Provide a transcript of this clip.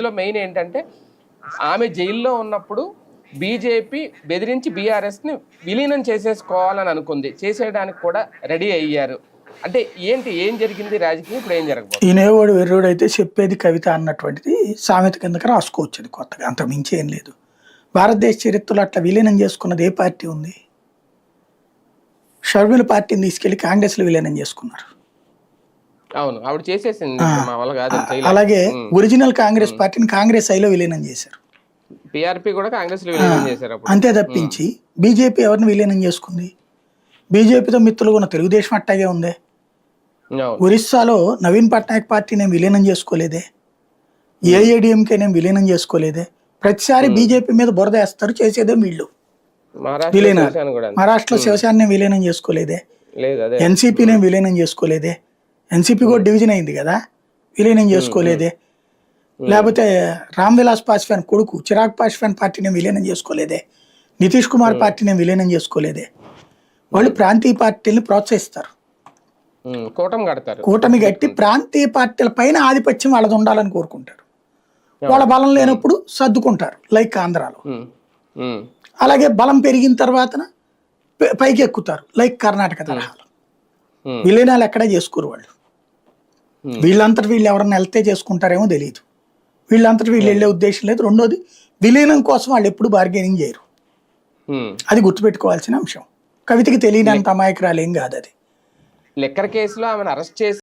ఇందులో మెయిన్ ఏంటంటే ఆమె జైల్లో ఉన్నప్పుడు బీజేపీ బెదిరించి బీఆర్ఎస్ని విలీనం చేసేసుకోవాలని అనుకుంది. చేసేయడానికి కూడా రెడీ అయ్యారు. అంటే ఏంటి ఏం జరిగింది? రాజకీయం ఇప్పుడు ఏం జరగబోతుంది? ఈయనేవాడు వెర్రోడు అయితే చెప్పేది కవిత అన్నటువంటిది సామెత కిందకి రాసుకోవచ్చు అది కొత్తగా. అంత మించి ఏం లేదు. భారతదేశ చరిత్రలో అట్లా విలీనం చేసుకున్నది ఏ పార్టీ ఉంది? షర్మిల పార్టీని తీసుకెళ్ళి కాంగ్రెస్లో విలీనం చేసుకున్నారు. అవును ఆవిడ చేసేసింది మా వల్ల కాదు అలాగే ఒరిజినల్ కాంగ్రెస్ పార్టీని కాంగ్రెస్ ఐలో విలీనం చేశారు. పిఆర్పి కూడా కాంగ్రెస్ విలీనం చేశారు అంతే తప్పించి బీజేపీ ఎవరిని విలీనం చేసుకుంది? బీజేపీతో మిత్రులుగా ఉన్న తెలుగుదేశం అట్టాగే ఉందే? ఒరిస్సాలో నవీన్ పట్నాయక్ పార్టీ నేను విలీనం చేసుకోలేదే? ఏఐడిఎంకే నేను విలీనం చేసుకోలేదే? ప్రతిసారి బీజేపీ మీద బురద వేస్తారు చేసేదే వీళ్ళు. విలీనం. మహారాష్ట్రలో శివసేన విలీనం చేసుకోలేదే? ఎన్సీపీ నేను విలీనం చేసుకోలేదే? ఎన్సీపీ కూడా డివిజన్ అయింది కదా. విలీనం చేసుకోలేదే. లేకపోతే రామ్ విలాస్ పాస్వాన్ కొడుకు చిరాగ్ పాస్వాన్ పార్టీ నేను విలీనం చేసుకోలేదే. నితీష్ కుమార్ పార్టీ నేను విలీనం చేసుకోలేదే. వాళ్ళు ప్రాంతీయ పార్టీని ప్రోత్సహిస్తారు. కూటమి కడతారు. కూటమి గట్టి ప్రాంతీయ పార్టీల పైన ఆధిపత్యం వాళ్ళది ఉండాలని కోరుకుంటారు. వాళ్ళ బలం లేనప్పుడు సర్దుకుంటారు లైక్ ఆంధ్రాలో. అలాగే బలం పెరిగిన తర్వాత పైకి ఎక్కుతారు లైక్ కర్ణాటక తరహాలో. విలీనాలు ఎక్కడా చేసుకోరు వాళ్ళు. వీళ్ళంతటి వీళ్ళు ఎవరన్నా వెళ్తే చేసుకుంటారేమో తెలియదు వీళ్ళంతటి వీళ్ళు వెళ్ళే ఉద్దేశం లేదు. రెండోది విలీనం కోసం వాళ్ళు ఎప్పుడు బార్గెనింగ్ చేయరు. అది గుర్తుపెట్టుకోవాల్సిన అంశం. కవితకి తెలియనంత అమాయకురాలు ఏం కాదు అది. లిక్కర్ కేసులో ఆమెను అరెస్ట్ చేసి